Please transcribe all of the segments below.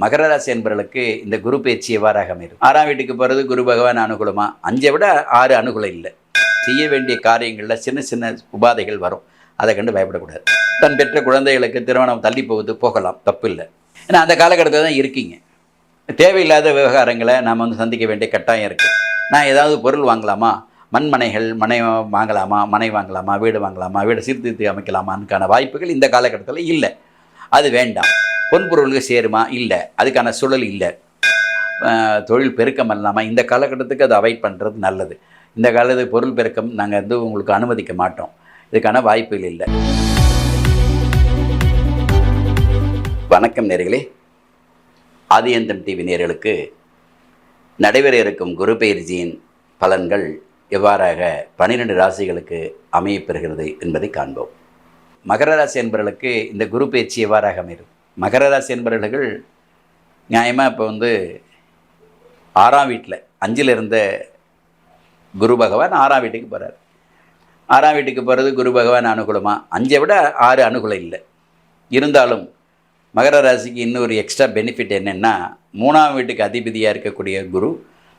மகர ராசி என்பவர்களுக்கு இந்த குரு பேச்சு எவ்வாறாக அமையும்? ஆறாம் வீட்டுக்கு போகிறது குரு பகவான் அனுகூலமா? அஞ்சை விட ஆறு அனுகூலம் இல்லை. செய்ய வேண்டிய காரியங்களில் சின்ன சின்ன உபாதைகள் வரும். அதை கண்டு பயப்படக்கூடாது. தன் பெற்ற குழந்தைகளுக்கு திருமணம் தள்ளி போகுது போகலாம். தப்பு இல்லை. ஏன்னா அந்த காலகட்டத்தில் தான் இருக்கீங்க. தேவையில்லாத விவகாரங்களை நாம் வந்து சந்திக்க வேண்டிய கட்டாயம் இருக்குது நான் ஏதாவது பொருள் வாங்கலாமா? மண்மனைகள் மனை வாங்கலாமா? மனை வாங்கலாமா? வீடு வாங்கலாமா? வீடு சீர்திருத்தி அமைக்கலாமான்னுக்கான வாய்ப்புகள் இந்த காலகட்டத்தில் இல்லை. அது வேண்டாம். பொன்பொருளுக்கு சேருமா? இல்லை. அதுக்கான சூழல் இல்லை. தொழில் பெருக்கம் இல்லாமல் இந்த காலகட்டத்துக்கு அதை அவாய்ட் பண்ணுறது நல்லது. இந்த காலத்து பொருள் பெருக்கம் நாங்கள் வந்து உங்களுக்கு அனுமதிக்க மாட்டோம். இதுக்கான வாய்ப்புகள் இல்லை. வணக்கம் நேர்களே. ஆதியந்தம் டிவி நேர்களுக்கு நடைபெற இருக்கும் குரு பயிற்சியின் பலன்கள் எவ்வாறாக பன்னிரெண்டு ராசிகளுக்கு அமையப்பெறுகிறது என்பதை காண்போம். மகர ராசி என்பவர்களுக்கு இந்த குரு பயிற்சி எவ்வாறாக அமையும்? மகர ராசி என்பவர்கள் நியாயமாக இப்போ வந்து ஆறாம் வீட்டில் அஞ்சில் இருந்த குரு பகவான் ஆறாம் வீட்டுக்கு போகிறார் ஆறாம் வீட்டுக்கு போகிறது குரு பகவான் அனுகூலமாக அஞ்சை விட ஆறு அனுகூலம் இல்லை. இருந்தாலும் மகர ராசிக்கு இன்னொரு எக்ஸ்ட்ரா பெனிஃபிட் என்னென்னா மூணாம் வீட்டுக்கு அதிபதியாக இருக்கக்கூடிய குரு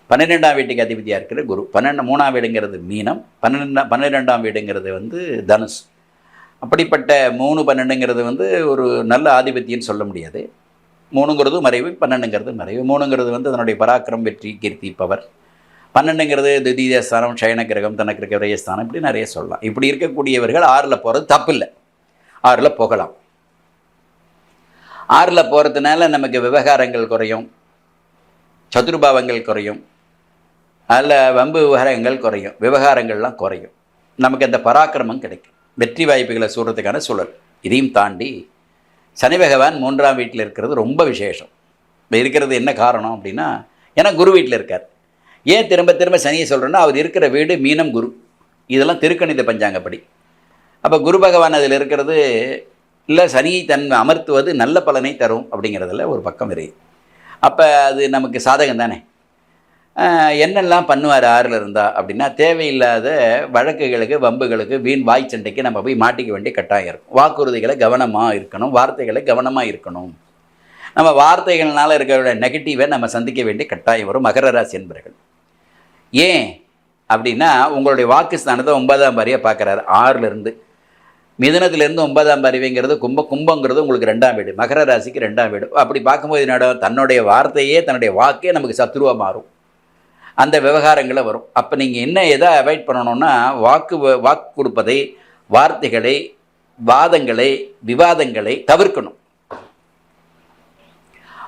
பன்னிரெண்டாம் வீட்டுக்கு அதிபதியாக இருக்கிற குரு பன்னெண்டு மூணாம் வீடுங்கிறது மீனம் பன்னிரெண்டாம் பன்னிரெண்டாம் வீடுங்கிறது வந்து தனுஷ் அப்படிப்பட்ட மூணு பன்னெண்டுங்கிறது வந்து ஒரு நல்ல ஆதிபத்தியன்னு சொல்ல முடியாது. மூணுங்கிறது மறைவு பன்னெண்டுங்கிறது மறைவு. மூணுங்கிறது வந்து அதனுடைய பராக்கிரம் வெற்றி கீர்த்தி பவர். பன்னெண்டுங்கிறது திதீய ஸ்தானம் சயன கிரகம் தனக்கு இருக்க விரயஸ்தானம் இப்படி நிறைய சொல்லலாம். இப்படி இருக்கக்கூடியவர்கள் ஆறில் போகிறது தப்பில்லை. ஆறில் போகலாம். ஆறில் போகிறதுனால நமக்கு விவகாரங்கள் குறையும். சதுர்பாவங்கள் குறையும். அதில் வம்பு விவகாரங்கள் குறையும். விவகாரங்கள்லாம் குறையும். நமக்கு அந்த பராக்கிரமம் கிடைக்கும். வெற்றி வாய்ப்புகளை சொல்கிறதுக்கான சூழல். இதையும் தாண்டி சனி பகவான் மூன்றாம் வீட்டில் இருக்கிறது ரொம்ப விசேஷம். இப்போ இருக்கிறது என்ன காரணம் அப்படின்னா ஏன்னா குரு வீட்டில் இருக்கார். ஏன் திரும்ப திரும்ப சனியை சொல்கிறேன்னா அவர் இருக்கிற வீடு மீனம் குரு. இதெல்லாம் திருக்கணித பஞ்சாங்கப்படி. அப்போ குரு பகவான் அதில் இருக்கிறது இல்லை சனியை தன் அமர்த்துவது நல்ல பலனை தரும் அப்படிங்கிறதுல ஒரு பக்கம் இருக்குது அப்போ அது நமக்கு சாதகம் தானே என்னெல்லாம் பண்ணுவார் ஆறில் இருந்தா அப்படின்னா தேவையில்லாத வழக்குகளுக்கு வம்புகளுக்கு வீண் வாய் சண்டைக்கு நம்ம போய் மாட்டிக்க வேண்டிய கட்டாயம் இருக்கும். வாக்குறுதிகளை கவனமாக இருக்கணும் வார்த்தைகளை கவனமாக இருக்கணும். நம்ம வார்த்தைகள்னால இருக்கிற நெகட்டிவை நம்ம சந்திக்க வேண்டிய கட்டாயம் வரும் மகர ராசி என்பர்கள். ஏன் அப்படின்னா உங்களுடைய வாக்கு ஸ்தானத்தை ஒன்பதாம் பாரியாக பார்க்குறாரு ஆறிலிருந்து மிதனத்திலேருந்து ஒன்பதாம் பறிவைங்கிறது கும்ப கும்பங்கிறது உங்களுக்கு ரெண்டாம் வீடு. மகர ராசிக்கு ரெண்டாம் வீடு. அப்படி பார்க்கும்போது என்னோட தன்னுடைய வார்த்தையே தன்னுடைய வாக்கே நமக்கு சத்ருவாக மாறும். அந்த விவகாரங்களை வரும். அப்போ நீங்கள் என்ன எதை அவாய்ட் பண்ணணும்னா வாக்கு வ- வாக்கு கொடுப்பதை வார்த்தைகளை வாதங்களை விவாதங்களை தவிர்க்கணும்.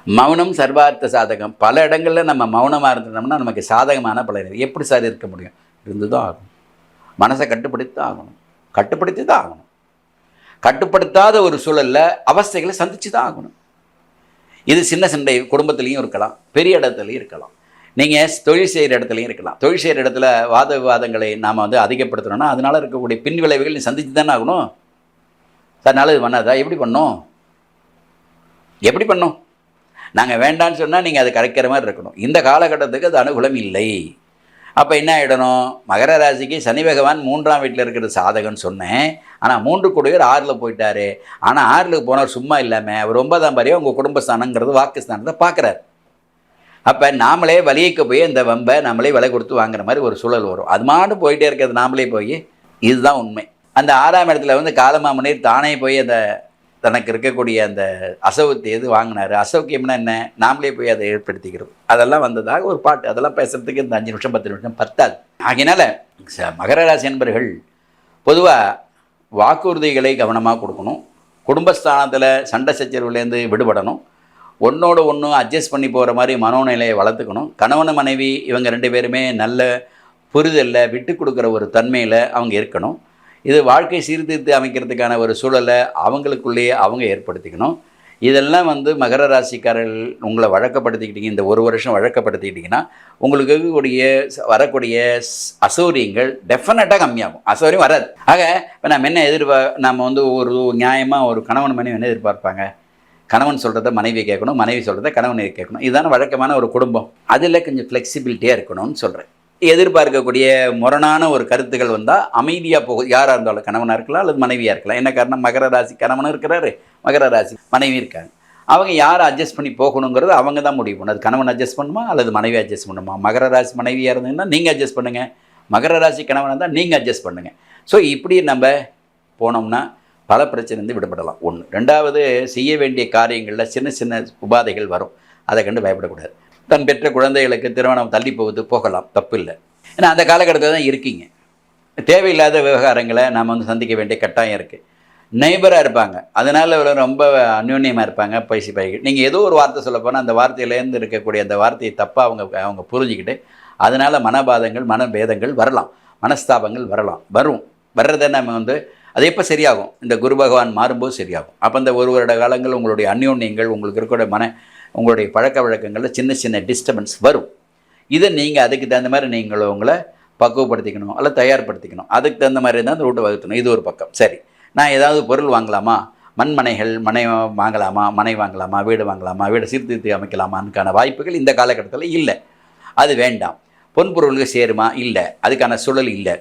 மௌனம் சர்வார்த்த சாதகம். பல இடங்களில் நம்ம மௌனமாக இருந்தோம்னா நமக்கு சாதகமான பலன் எப்படி சார் இருக்க முடியும்? இருந்து தான் ஆகணும். மனசை கட்டுப்படுத்தி தான் ஆகணும். கட்டுப்படுத்தி தான் ஆகணும். கட்டுப்படுத்தாத ஒரு சூழலில் அவஸ்தைகளை சந்திச்சு தான் ஆகணும். இது சின்ன சண்டை குடும்பத்துலேயும் இருக்கலாம். பெரிய இடத்துலையும் இருக்கலாம். நீங்கள் தொழில் செய்கிற இடத்துலையும் இருக்கலாம். தொழில் செய்கிற இடத்துல வாத விவாதங்களை நாம் வந்து அதிகப்படுத்தணும்னா அதனால் இருக்கக்கூடிய பின் விளைவுகள் நீ சந்திச்சு தானே ஆகணும். சார் நல்லது பண்ணாதா? எப்படி பண்ணோம்? எப்படி பண்ணோம்? நாங்கள் வேண்டான்னு சொன்னால் நீங்கள் அது கரைக்கிற மாதிரி இருக்கணும். இந்த காலகட்டத்துக்கு அது அனுகூலம் இல்லை. அப்போ என்ன ஆகிடணும் மகர ராசிக்கு சனி பகவான் மூன்றாம் வீட்டில் இருக்கிற சாதகம்னு சொன்னேன். ஆனால் மூன்று கூடியவர் ஆறில் போயிட்டாரு. ஆனால் ஆறில் போனவர் சும்மா இல்லாமல் அவர் ஒன்பதாம் பாரியாக உங்கள் குடும்பஸ்தானங்கிறது வாக்குஸ்தானத்தை பார்க்குறாரு அப்போ நாமளே வலியக்க போய் இந்த வம்பை நம்மளே விலை கொடுத்து வாங்குற மாதிரி ஒரு சூழல் வரும். அது மாட்டு போயிட்டே இருக்கிறது நாமளே போய். இதுதான் உண்மை. அந்த ஆறாம் இடத்துல வந்து காலமாமனிர் தானே போய் அந்த தனக்கு இருக்கக்கூடிய அந்த அசௌகத்தை எது வாங்கினாரு? அசௌக்கியம்னா என்ன? நாமளே போய் அதை ஏற்படுத்திக்கிறோம். அதெல்லாம் வந்ததாக ஒரு பாட்டு. அதெல்லாம் பேசுறதுக்கு இந்த அஞ்சு நிமிஷம் பத்து நிமிஷம் பத்தாது. ஆகினால ச- மகர ராசி என்பர்கள் பொதுவாக வாக்குறுதிகளை கவனமாக கொடுக்கணும். குடும்பஸ்தானத்தில் சண்டை சச்சரவுலேருந்து விடுபடணும். ஒன்றோட ஒன்று அட்ஜஸ்ட் பண்ணி போகிற மாதிரி மனோநிலையை வளர்த்துக்கணும். கணவன் மனைவி இவங்க ரெண்டு பேருமே நல்ல புரிதலில் விட்டு கொடுக்குற ஒரு தன்மையில் அவங்க இருக்கணும். இது வாழ்க்கை சீர்திருத்தி அமைக்கிறதுக்கான ஒரு சூழலை அவங்களுக்குள்ளேயே அவங்க ஏற்படுத்திக்கணும். இதெல்லாம் வந்து மகர ராசிக்காரர்கள் உங்களை வழக்கப்படுத்திக்கிட்டீங்க இந்த ஒரு வருஷம் வழக்கப்படுத்திக்கிட்டிங்கன்னா உங்களுக்கு இருக்கக்கூடிய வரக்கூடிய அசௌரியங்கள் டெஃபினட்டாக கம்மியாகும். அசௌரியம் வராது. ஆக இப்போ நம்ம என்ன எதிர்பார் நம்ம வந்து ஒரு நியாயமாக ஒரு கணவன் மனைவி என்ன எதிர்பார்ப்பாங்க? கணவன் சொல்கிறத மனைவி கேட்கணும் மனைவி சொல்கிறத கணவன் கேட்கணும். இதுதான் வழக்கமான ஒரு குடும்பம். அதில் கொஞ்சம் ஃப்ளெக்சிபிலிட்டியாக இருக்கணும்னு சொல்கிறேன் எதிர்பார்க்கக்கூடிய முரணான ஒரு கருத்துக்கள் வந்தால் அமைதியாக போகும் யாராக இருந்தாலும் கணவனாக இருக்கலாம் அல்லது மனைவியாக இருக்கலாம். என்ன காரணம்? மகர ராசி கணவனும் இருக்கிறாரு. மகர ராசி மனைவி இருக்காங்க. அவங்க யார் அட்ஜஸ்ட் பண்ணி போகணுங்கிறது அவங்க தான் முடிவு பண்ணணும் அது கணவன் அட்ஜஸ்ட் பண்ணுமா அல்லது மனைவி அட்ஜஸ்ட் பண்ணுமா? மகர ராசி மனைவியாக இருந்தீங்கன்னா நீங்கள் அட்ஜஸ்ட் பண்ணுங்கள் மகர ராசி கணவனாக இருந்தால் நீங்கள் அட்ஜஸ்ட் பண்ணுங்கள் ஸோ இப்படி நம்ம போனோம்னா பல பிரச்சனைலேருந்து விடுபடலாம். ஒன்று ரெண்டாவது செய்ய வேண்டிய காரியங்களில் சின்ன சின்ன உபாதைகள் வரும். அதை கண்டு பயப்படக்கூடாது. தன் பெற்ற குழந்தைகளுக்கு திருமணம் தள்ளி போவது போகலாம். தப்பு இல்லை ஏன்னா அந்த காலகட்டத்தில் தான் இருக்கீங்க. தேவையில்லாத விவகாரங்களை நாம் வந்து சந்திக்க வேண்டிய கட்டாயம் இருக்குது நெய்பராக இருப்பாங்க. அதனால் இவரு ரொம்ப அந்யோன்யமாக இருப்பாங்க. பைசி பைகி நீங்கள் ஏதோ ஒரு வார்த்தை சொல்ல போனால் அந்த வார்த்தையிலேருந்து இருக்கக்கூடிய அந்த வார்த்தையை தப்பாக அவங்க அவங்க புரிஞ்சுக்கிட்டு அதனால் மனபாதங்கள் மனபேதங்கள் வரலாம். மனஸ்தாபங்கள் வரலாம். வரும். வர்றதை நம்ம வந்து அது எப்போ சரியாகும்? இந்த குரு பகவான் மாறும்போது சரியாகும். அப்போ இந்த ஒரு வருட காலங்கள் உங்களுடைய அந்யோன்யங்கள் உங்களுக்கு இருக்கக்கூடிய மன உங்களுடைய பழக்க வழக்கங்களில் சின்ன சின்ன டிஸ்டர்பன்ஸ் வரும். இதை நீங்கள் அதுக்கு தகுந்த மாதிரி நீங்கள் உங்களை பக்குவப்படுத்திக்கணும் அல்ல தயார்படுத்திக்கணும். அதுக்கு தகுந்த மாதிரி தான் அந்த ரூட்டை வகுத்தணும் இது ஒரு பக்கம். சரி. நான் ஏதாவது பொருள் வாங்கலாமா? மண்மனைகள் மனை வாங்கலாமா? மனை வாங்கலாமா? வீடு வாங்கலாமா? வீடு சீர்திருத்தி அமைக்கலாமான்னுக்கான வாய்ப்புகள் இந்த காலகட்டத்தில் இல்லை. அது வேண்டாம். பொன்பொருளுக்கு சேருமா? இல்லை. அதுக்கான சூழல் இல்லை.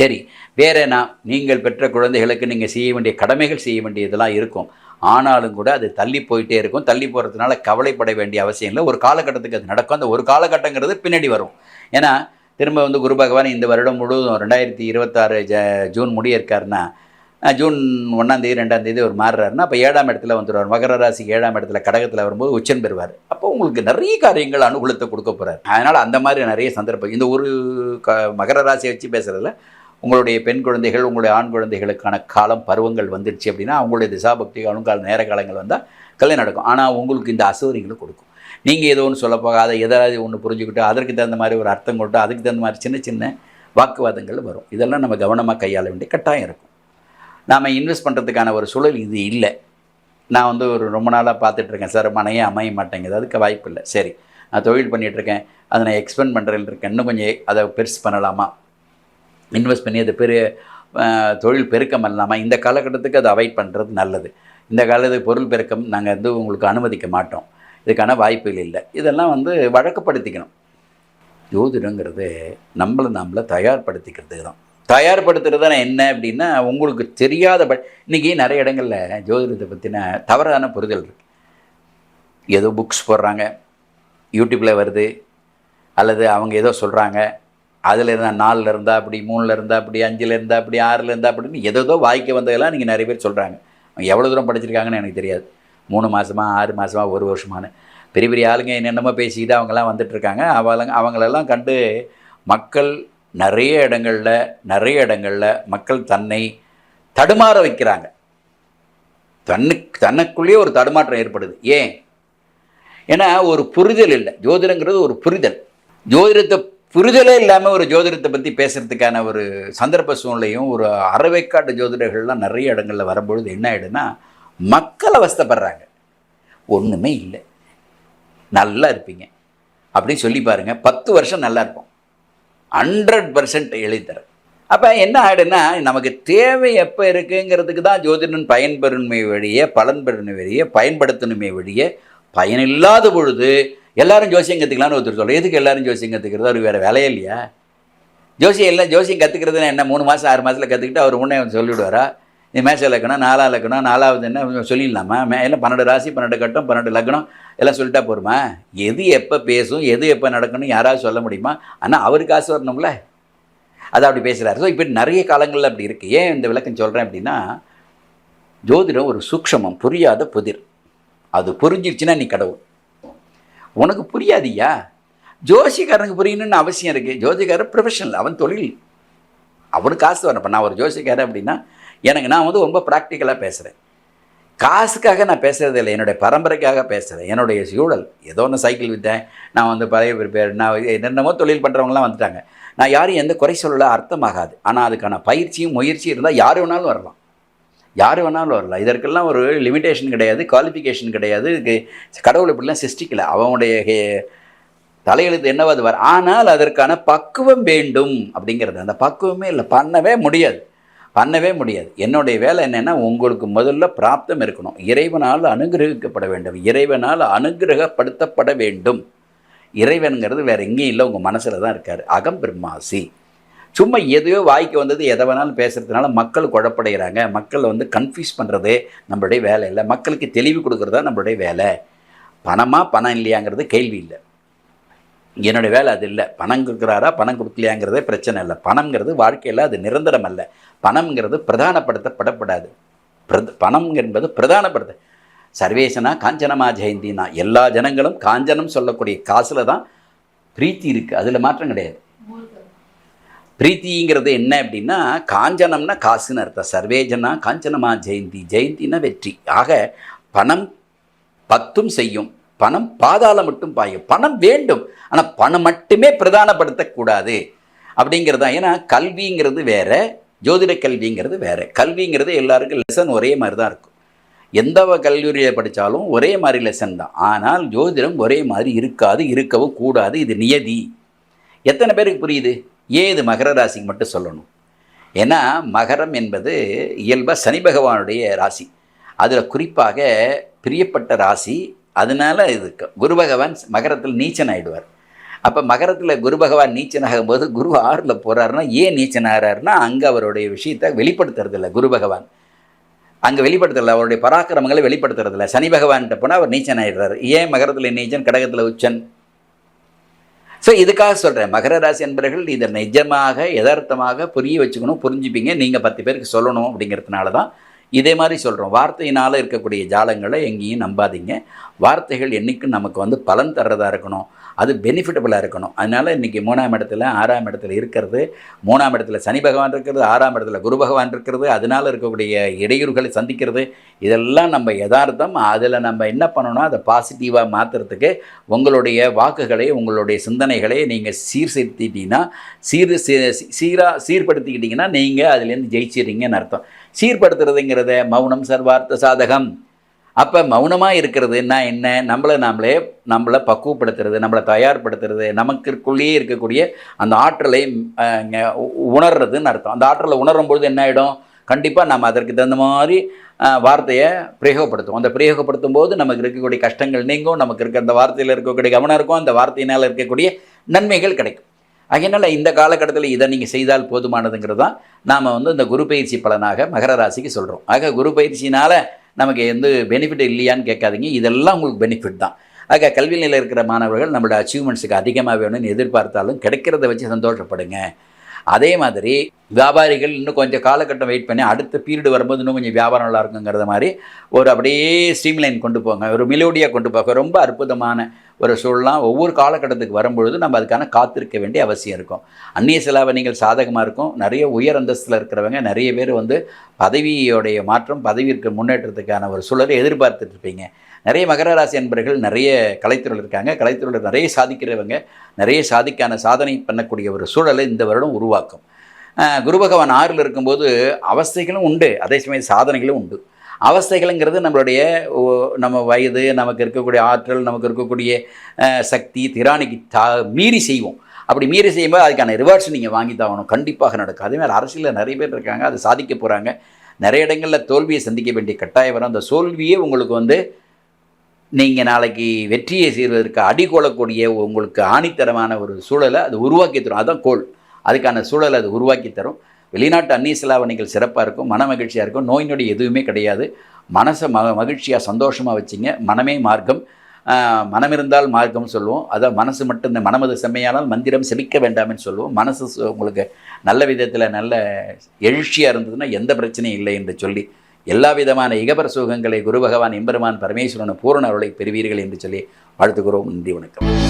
சரி வேற நான் நீங்கள் பெற்ற குழந்தைகளுக்கு நீங்கள் செய்ய வேண்டிய கடமைகள் செய்ய வேண்டியதெல்லாம் இருக்கும். ஆனாலும் கூட அது தள்ளி போயிட்டே இருக்கும். தள்ளி போகிறதுனால கவலைப்பட வேண்டிய அவசியம் இல்லை. ஒரு காலகட்டத்துக்கு அது நடக்கும். அந்த ஒரு காலகட்டங்கிறது பின்னாடி வரும். ஏன்னா திரும்ப வந்து குரு பகவான் இந்த வருடம் முழுவதும் ரெண்டாயிரத்தி இருபத்தாறு ஜ ஜூன் முடிய இருக்காருன்னா ஜூன் ஒன்றாந்தேதி ரெண்டாந்தேதி ஒரு மாறுறாருன்னா அப்போ ஏழாம் இடத்துல வந்துடுவார் மகர ராசிக்கு ஏழாம் இடத்துல கடகத்தில் வரும்போது உச்சம் பெறுவார். அப்போ உங்களுக்கு நிறைய காரியங்கள் அனுகூலத்தை கொடுக்க போகிறார் அதனால் அந்த மாதிரி நிறைய சந்தர்ப்பம். இந்த ஒரு க மகர ராசியை வச்சு பேசுகிறதுல உங்களுடைய பெண் குழந்தைகள் உங்களுடைய ஆண் குழந்தைகளுக்கான காலம் பருவங்கள் வந்துடுச்சு அப்படின்னா அவங்களுடைய திசாபக்தி காலம் நேர காலங்கள் வந்தால் கல்யாணம் நடக்கும். ஆனால் உங்களுக்கு இந்த அசௌகரியங்களை கொடுக்கும். நீங்கள் ஏதோ ஒன்று சொல்ல போகாத எதாவது ஒன்று புரிஞ்சுக்கிட்டு அதற்கு தகுந்த மாதிரி ஒரு அர்த்தம் கொண்டு அதுக்கு தகுந்த மாதிரி சின்ன சின்ன வாக்குவாதங்கள் வரும். இதெல்லாம் நம்ம கவனமாக கையாள வேண்டிய கட்டாயம் இருக்கும். நாம் இன்வெஸ்ட் பண்ணுறதுக்கான ஒரு சூழல் இது இல்லை. நான் வந்து ஒரு ரொம்ப நாளாக பார்த்துட்ருக்கேன் சார். மனையே அமைய மாட்டேங்குது. அதுக்கு வாய்ப்பு இல்லை. சரி நான் தொழில் பண்ணிகிட்ருக்கேன் அதை நான் எக்ஸ்பெண்ட் பண்ணுறேன் இருக்கேன். இன்னும் கொஞ்சம் அதை பெருசு பண்ணலாமா? இன்வெஸ்ட் பண்ணி அது பெரிய தொழில் பெருக்கம் இல்லாமல் இந்த காலகட்டத்துக்கு அதை அவாய்ட் பண்ணுறது நல்லது. இந்த காலத்து பொருள் பெருக்கம் நாங்கள் வந்து உங்களுக்கு அனுமதிக்க மாட்டோம். இதுக்கான வாய்ப்புகள் இல்லை. இதெல்லாம் வந்து வழக்கப்படுத்திக்கணும். ஜோதிடங்கிறது நம்மளை நம்மளை தயார்படுத்திக்கிறதுக்கு தான். தயார்படுத்துறதுனா என்ன அப்படின்னா உங்களுக்கு தெரியாத ப இன்றைக்கி நிறைய இடங்களில் ஜோதிடத்தை பற்றின தவறான புரிதல் இருக்குது ஏதோ புக்ஸ் போடுறாங்க. யூடியூப்பில் வருது. அல்லது அவங்க ஏதோ சொல்கிறாங்க அதில் இருந்தால் நாலில் இருந்தால் அப்படி மூணில் இருந்தால் அப்படி அஞ்சில் இருந்தால் அப்படி ஆறில் இருந்தால் அப்படின்னு ஏதோ வாய்க்க வந்ததெல்லாம் நீங்கள் நிறைய பேர் சொல்கிறாங்க அவங்க எவ்வளோ தூரம் படிச்சிருக்காங்கன்னு எனக்கு தெரியாது. மூணு மாதமா ஆறு மாதமா ஒரு வருஷமானு பெரிய பெரிய ஆளுங்க என்னென்னமோ பேசிக்கிட்டு அவங்கெல்லாம் வந்துட்டுருக்காங்க அவங்க அவங்களெல்லாம் கண்டு மக்கள் நிறைய இடங்களில் நிறைய இடங்களில் மக்கள் தன்னை தடுமாற வைக்கிறாங்க. தன்னுக்கு தனக்குள்ளேயே ஒரு தடுமாற்றம் ஏற்படுது. ஏன்? ஏன்னா ஒரு புரிதல் இல்லை. ஜோதிடங்கிறது ஒரு புரிதல். ஜோதிடத்தை புரிதலே இல்லாமல் ஒரு ஜோதிடத்தை பற்றி பேசுகிறதுக்கான ஒரு சந்தர்ப்ப சூழ்நிலையும் ஒரு அறவைக்காட்டு ஜோதிடர்கள்லாம் நிறைய இடங்களில் வரும்பொழுது என்ன ஆகிடுன்னா மக்கள் அவஸ்தைப்படுறாங்க. ஒன்றுமே இல்லை. நல்லா இருப்பீங்க. அப்படின்னு சொல்லி பாருங்கள் பத்து வருஷம் நல்லா இருப்போம். ஹண்ட்ரட் பர்சன்ட் எழுதித்தரேன். அப்போ என்ன ஆகிடுன்னா நமக்கு தேவை எப்போ இருக்குங்கிறதுக்கு தான் ஜோதிடன் பயன்பெறுமே வழியே பலன் பெறணுமே வழியே பயன்படுத்தணுமே வழியே பயனில்லாத பொழுது எல்லாரும் ஜோசியம் கற்றுக்கலான்னு ஒருத்தர் சொல்கிறோம் எதுக்கு எல்லாரும் ஜோசியம் கற்றுக்கிறது அவருக்கு வேறு வேலையே இல்லையா? ஜோசியம் இல்லை ஜோசியம் கற்றுக்கிறதுனா என்ன? மூணு மாதம் ஆறு மாதத்தில் கற்றுக்கிட்டு அவர் முன்னே சொல்லிவிடுவாரா நீ மேஷ லக்கணம் நாலா லக்கணம் நாலாவது என்ன? சொல்லிடலாமா? மே எல்லாம் பன்னெண்டு ராசி பன்னெண்டு கட்டம் பன்னெண்டு லக்னம் எல்லாம் சொல்லிட்டா போருமா? எது எப்போ பேசும் எது எப்போ நடக்கணும் யாராவது சொல்ல முடியுமா? ஆனால் அவருக்கு ஆசை வரணும்ல. அதை அப்படி பேசுகிறாரு ஸோ இப்போ நிறைய காலங்களில் அப்படி இருக்குது ஏன் இந்த விளக்கம் சொல்கிறேன் அப்படின்னா ஜோதிடம் ஒரு சூக்ஷமம் புரியாத புதிர். அது புரிஞ்சிருச்சுன்னா நீ கடவுள். உனக்கு புரியாதியா? ஜோசிக்காரனுக்கு புரியணும்னு அவசியம் இருக்குது ஜோசிக்காரர் ப்ரொஃபஷனல் அவன் தொழில். அவனுக்கு காசு வரணும் இப்போ நான் ஒரு ஜோசிக்காரன் அப்படின்னா எனக்கு நான் வந்து ரொம்ப ப்ராக்டிக்கலாக பேசுகிறேன் காசுக்காக நான் பேசுகிறது இல்லை. என்னுடைய பரம்பரைக்காக பேசுகிறேன் என்னுடைய சூழல். ஏதோ ஒன்று சைக்கிள் விற்றேன் நான் வந்து பழைய பேர் பேர் நான் என்னென்னமோ தொழில் பண்ணுறவங்களாம் வந்துட்டாங்க. நான் யாரும் எந்த குறை சொல்லல அர்த்தமாகாது. ஆனால் அதுக்கான பயிற்சியும் முயற்சியும் இருந்தால் யார் வேணாலும் வரலாம். யார் வேணாலும் வரலாம். இதற்கெல்லாம் ஒரு லிமிட்டேஷன் கிடையாது குவாலிஃபிகேஷன் கிடையாது. இதுக்கு கடவுள் இப்படிலாம் சிருஷ்டிக்கல. அவனுடைய தலையெழுத்து என்னவோ அது வர ஆனால் அதற்கான பக்குவம் வேண்டும் அப்படிங்கிறது. அந்த பக்குவமே இல்லை. பண்ணவே முடியாது. பண்ணவே முடியாது. என்னுடைய வேலை என்னென்னா உங்களுக்கு முதல்ல பிராப்தம் இருக்கணும். இறைவனால் அனுகிரகிக்கப்பட வேண்டும். இறைவனால் அனுகிரகப்படுத்தப்பட வேண்டும். இறைவனுங்கிறது வேறு எங்கேயும் இல்லை. உங்கள் மனசில் தான் இருக்கார். அகம் பிரம்மாசி சும்மா எதையோ வாய்க்கு வந்தது எதை வேணாலும் பேசுறதுனால மக்கள் குழப்படைகிறாங்க. மக்கள் வந்து கன்ஃபியூஸ் பண்ணுறது நம்மளுடைய வேலை இல்லை. மக்களுக்கு தெளிவு கொடுக்குறது நம்மளுடைய வேலை. பணமாக பணம் இல்லையாங்கிறது கேள்வி இல்லை. என்னுடைய வேலை அது இல்லை. பணம் கொடுக்குறாரா பணம் கொடுக்கலையாங்கிறதே பிரச்சனை இல்லை. பணங்கிறது வாழ்க்கையில் அது நிரந்தரம் அல்ல. பணம்ங்கிறது பிரதானப்படுத்தப்படப்படாது. பிரத பணம் என்பது பிரதானப்படுத்த சர்வேசனா காஞ்சனமா ஜெயந்தினா. எல்லா ஜனங்களும் காஞ்சனம் சொல்லக்கூடிய காசில் தான் பிரீத்தி இருக்குது அதில் மாற்றம் கிடையாது. பிரீத்திங்கிறது என்ன அப்படின்னா காஞ்சனம்னா காசுன்னு அர்த்தம். சர்வேஜனா காஞ்சனமா ஜெயந்தி. ஜெயந்தினா வெற்றி. ஆக பணம் பத்தும் செய்யும். பணம் பாதாளம் மட்டும் பாயும். பணம் வேண்டும். ஆனால் பணம் மட்டுமே பிரதானப்படுத்தக்கூடாது. அப்படிங்கிறது தான். ஏன்னா கல்விங்கிறது வேற ஜோதிட கல்விங்கிறது வேற. கல்விங்கிறது எல்லாருக்கும் லெசன் ஒரே மாதிரி தான் இருக்கும். எந்த கல்லூரியில் படித்தாலும் ஒரே மாதிரி லெசன் தான். ஆனால் ஜோதிடம் ஒரே மாதிரி இருக்காது இருக்கவும் கூடாது. இது நியதி. எத்தனை பேருக்கு புரியுது? ஏன் இது மகர ராசிக்கு மட்டும் சொல்லணும். ஏன்னா மகரம் என்பது இயல்பாக சனி பகவானுடைய ராசி. அதில் குறிப்பாக பிரியப்பட்ட ராசி அதனால இது குரு பகவான் மகரத்தில் நீச்சன் ஆயிடுவார். அப்போ மகரத்தில் குரு பகவான் நீச்சனாகும் போது குரு ஆறில் போகிறாருன்னா ஏன் நீச்சன் ஆகிறாருன்னா அங்கே அவருடைய விஷயத்தை வெளிப்படுத்துறதில்ல குரு பகவான். அங்கே வெளிப்படுத்துறதில்ல அவருடைய பராக்கிரமங்களை வெளிப்படுத்துறதில்ல. சனி பகவான்கிட்ட போனால் அவர் நீச்சன் ஆயிடுறாரு. ஏன் மகரத்தில் நீச்சன் கடகத்தில் உச்சன்? ஸோ இதுக்காக சொல்கிறேன் மகர ராசி என்பவர்கள் இதை நிஜமாக யதார்த்தமாக புரிய வச்சுக்கணும் புரிஞ்சுப்பீங்க. நீங்கள் பத்து பேருக்கு சொல்லணும் அப்படிங்கிறதுனால தான் இதே மாதிரி சொல்கிறோம் வார்த்தையினால் இருக்கக்கூடிய ஜாலங்களை எங்கேயும் நம்பாதீங்க. வார்த்தைகள் என்றைக்கும் நமக்கு வந்து பலன் தர்றதாக இருக்கணும். அது பெனிஃபிட்டபுளாக இருக்கணும். அதனால் இன்றைக்கி மூணாம் இடத்துல ஆறாம் இடத்துல இருக்கிறது மூணாம் இடத்துல சனி பகவான் இருக்கிறது ஆறாம் இடத்துல குரு பகவான் இருக்கிறது அதனால் இருக்கக்கூடிய இடையூறுகளை சந்திக்கிறது இதெல்லாம் நம்ம யதார்த்தம். அதில் நம்ம என்ன பண்ணணும் அதை பாசிட்டிவாக மாற்றுறதுக்கு உங்களுடைய வாக்குகளை உங்களுடைய சிந்தனைகளை நீங்கள் சீர்திருத்திட்டீங்கன்னா சீர் சீராக சீர்படுத்திக்கிட்டிங்கன்னா நீங்கள் அதுலேருந்து ஜெயிச்சிடுறீங்கன்னு அர்த்தம். சீர்படுத்துறதுங்கிறத மௌனம் சர்வார்த்த சாதகம். அப்போ மௌனமாக இருக்கிறதுனா என்ன நம்மளை நாமளே நம்மளை பக்குவப்படுத்துறது நம்மளை தயார்படுத்துறது நமக்குள்ளேயே இருக்கக்கூடிய அந்த ஆற்றலை உணர்றதுன்னு அர்த்தம். அந்த ஆற்றலை உணரும் பொழுது என்ன ஆகிடும் கண்டிப்பாக நம்ம அதற்கு தகுந்த மாதிரி வார்த்தையை பிரயோகப்படுத்துவோம். அந்த பிரயோகப்படுத்தும் போது நமக்கு இருக்கக்கூடிய கஷ்டங்கள் நீங்கும் நமக்கு இருக்க அந்த வார்த்தையில் இருக்கக்கூடிய கவனம் இருக்கும் அந்த வார்த்தையினால் இருக்கக்கூடிய நன்மைகள் கிடைக்கும். அதனால் இந்த காலகட்டத்தில் இதை நீங்கள் செய்தால் போதுமானதுங்கிறது தான் நாம் வந்து இந்த குரு பயிற்சி பலனாக மகர ராசிக்கு சொல்கிறோம் ஆக குரு பயிற்சினால் நமக்கு எந்த பெனிஃபிட் இல்லையான்னு கேட்காதீங்க. இதெல்லாம் உங்களுக்கு பெனிஃபிட் தான். ஆக கல்வி நிலையில் இருக்கிற மாணவர்கள் நம்மளோட அச்சீவ்மெண்ட்ஸுக்கு அதிகமாக வேணும்னு எதிர்பார்த்தாலும் கிடைக்கிறத வச்சு சந்தோஷப்படுங்க. அதே மாதிரி வியாபாரிகள் இன்னும் கொஞ்சம் காலகட்டம் வெயிட் பண்ணி அடுத்த பீரியடு வரும்போது இன்னும் கொஞ்சம் வியாபாரம் நல்லா இருக்குங்கிறத மாதிரி ஒரு அப்படியே ஸ்ட்ரீம்லைன் கொண்டு போங்க. ஒரு மெலோடியாக கொண்டு போங்க. ரொம்ப அற்புதமான ஒரு சூழலாம் ஒவ்வொரு காலகட்டத்துக்கு வரும்பொழுது நம்ம அதுக்கான காத்திருக்க வேண்டிய அவசியம் இருக்கும். அந்நிய செலாவணிகள் சாதகமாக இருக்கும். நிறைய உயர் அந்தஸ்தில் இருக்கிறவங்க நிறைய பேர் வந்து பதவியோடைய மாற்றம் பதவியிற்கு முன்னேற்றத்துக்கான ஒரு சூழலை எதிர்பார்த்துட்டு இருப்பீங்க. நிறைய மகர ராசி அன்பர்கள் நிறைய கலைத்துறையில் இருக்காங்க. கலைத்துறையில் நிறைய சாதிக்கிறவங்க நிறைய சாதிக்கான சாதனை பண்ணக்கூடிய ஒரு சூழலை இந்த வருடம் உருவாக்கும். குரு பகவான் ஆறில் இருக்கும்போது அவஸ்தைகளும் உண்டு. அதே சமயம் சாதனைகளும் உண்டு. அவஸ்தைகளுங்கிறது நம்மளுடைய ஓ- நம்ம வயது நமக்கு இருக்கக்கூடிய ஆற்றல் நமக்கு இருக்கக்கூடிய சக்தி திராணிக்கு தா மீறி செய்வோம். அப்படி மீறி செய்யும்போது அதுக்கான ரிவார்ட்ஸ் நீங்கள் வாங்கி தாகணும். கண்டிப்பாக நடக்கும். அதே மாதிரி அரசியலில் நிறைய பேர் இருக்காங்க அது சாதிக்க போகிறாங்க நிறைய இடங்களில் தோல்வியை சந்திக்க வேண்டிய கட்டாயம் வரும். அந்த தோல்வியே உங்களுக்கு வந்து நீங்கள் நாளைக்கு வெற்றியை செய்வதற்கு அடிகொள்ளக்கூடிய உங்களுக்கு ஆணித்தரமான ஒரு சூழலை அது உருவாக்கி தரும். அதுதான் கோல். அதுக்கான சூழலை அது உருவாக்கி தரும். வெளிநாட்டு அந்நிய செலாவணிகள் சிறப்பாக இருக்கும் மன மகிழ்ச்சியாக இருக்கும். நோய் நொடி எதுவுமே கிடையாது. மனசை ம மகிழ்ச்சியாக சந்தோஷமாக வச்சுங்க. மனமே மார்க்கம். மனமிருந்தால் மனம் இருந்தால் மார்க்கம் சொல்லுவோம். அதான் மனசு மட்டும் இந்த மனமது செம்மையானால் மந்திரம் செபிக்க வேண்டாம்னு சொல்லுவோம். மனசு சு- உங்களுக்கு நல்ல விதத்தில் நல்ல எழுச்சியாக இருந்ததுன்னா எந்த பிரச்சனையும் இல்லை என்று சொல்லி எல்லா விதமான இகபர சுகங்களை குரு பகவான் எம்பெருமான் பரமேஸ்வரன் பூரண அருளை பெறுவீர்கள் என்று சொல்லி வாழ்த்துக்கிறோம் நன்றி வணக்கம்.